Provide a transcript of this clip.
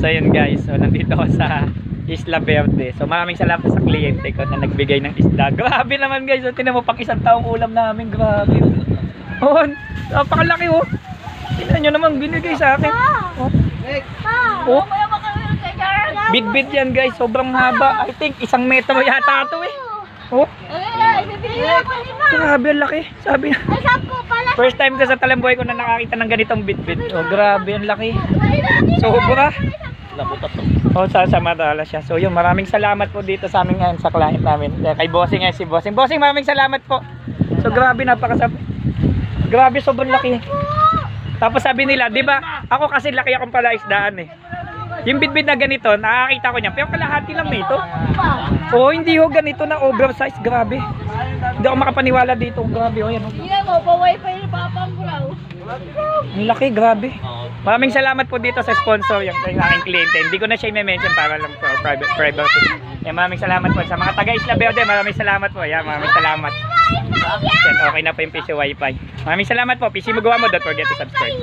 So yun guys, so nandito ako sa Isla Verde. So maraming salamat sa kliyente ko na nagbigay ng isda. Grabe naman guys, so, tinan mo pang isang taong ulam namin. Grabe. Oh, napakalaki oh. Tingnan nyo naman, binigay sa akin. Oh. Oh. Bit-bit yan guys, sobrang haba. I think isang metro yata ito eh. Oh, grabe ang laki. Sabi First time ko sa talambuhay ko na nakakita ng ganitong bit-bit. Oh, grabe ang laki. Sobra. Oh, sa sa Madala siya. So yun, maraming salamat po dito sa amin ngayon sa client namin. Eh, Kay Bossing ngayon si Bossing. Bossing, maraming salamat po. So grabe, napakasab. Grabe, sobrang laki. Tapos sabi nila, di ba, ako kasi laki akong pala isdaan eh. Yung bitbit na ganito, nakakita ko niya, pero kalahati lang nito. Oo, hindi ho ganito na oversize, grabe. Hindi ako makapaniwala dito, grabe. Oh, yan, oh. Ang laki, grabe. Maraming salamat po dito sa sponsor, yung, yung aking kliyente. Hindi ko na siya i-mention para lang po, private, privacy. Yan, maraming salamat po sa mga taga Isla Verde. Maraming salamat po. Yan, maraming salamat. Yan, okay na po yung PC Wi-Fi. Maraming salamat po. PC Magawa mo, don't forget to subscribe.